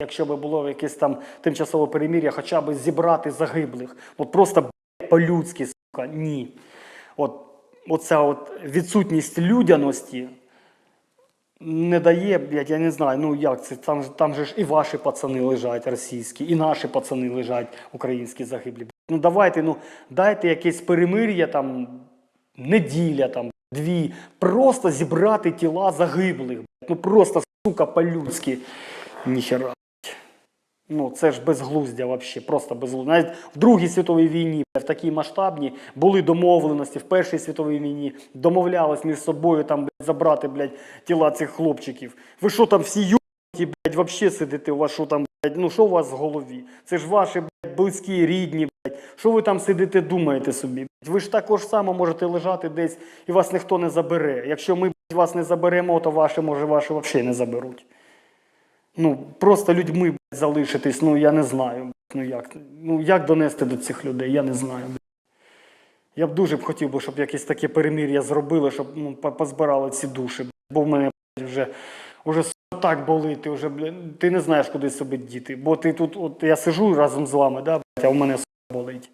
якщо б було якесь там тимчасове перемір'я, хоча б зібрати загиблих. От просто по-людськи, сука, ні. От, оця от відсутність людяності не дає, блядь, я не знаю, ну як це, там, там же ж і ваші пацани лежать російські, і наші пацани лежать українські загиблі. Ну давайте, ну дайте якесь перемир'я там, неділя там, дві, просто зібрати тіла загиблих. Ну просто, сука, по-людськи. Ніхера. Ну, це ж безглуздя взагалі, просто безглуздя. Навіть в Другій світовій війні, в такій масштабній, були домовленості, в Першій світовій війні домовлялись між собою там, блядь, забрати, блядь, тіла цих хлопчиків. Ви що там всі юбки, блядь, вообще сидите, у вас що там, блядь, ну що у вас в голові? Це ж ваші, блядь, близькі, рідні, блядь. Що ви там сидите, думаєте собі? блядь? Ви ж також само можете лежати десь і вас ніхто не забере. Якщо ми блядь, вас не заберемо, то ваші, може, ваші взагалі не заберуть. Ну, просто людьми залишитись, ну я не знаю. Ну як, ну як донести до цих людей, я не знаю. Я б дуже б хотів щоб якесь таке перемир'я зробили, щоб ну, позбирали ці душі. Бо в мене вже, вже так болить, ти вже ти не знаєш, куди себе діти. Бо ти тут, от я сижу разом з вами, да, а в мене болить.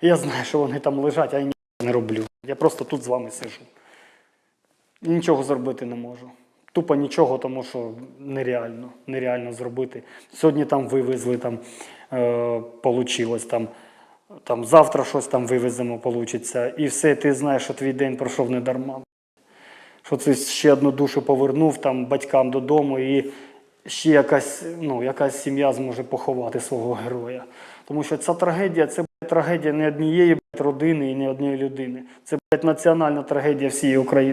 І я знаю, що вони там лежать, а я нічого не роблю. Я просто тут з вами сижу. І нічого зробити не можу. Тупо нічого, тому що нереально, нереально зробити. Сьогодні там вивезли, там е, там, там завтра щось там вивеземо, получиться. І все, ти знаєш, що твій день пройшов не дарма. Що ти ще одну душу повернув там батькам додому, і ще якась, ну, якась сім'я зможе поховати свого героя. Тому що ця трагедія це блядь, трагедія не однієї родини і не однієї людини. Це блядь, національна трагедія всієї України.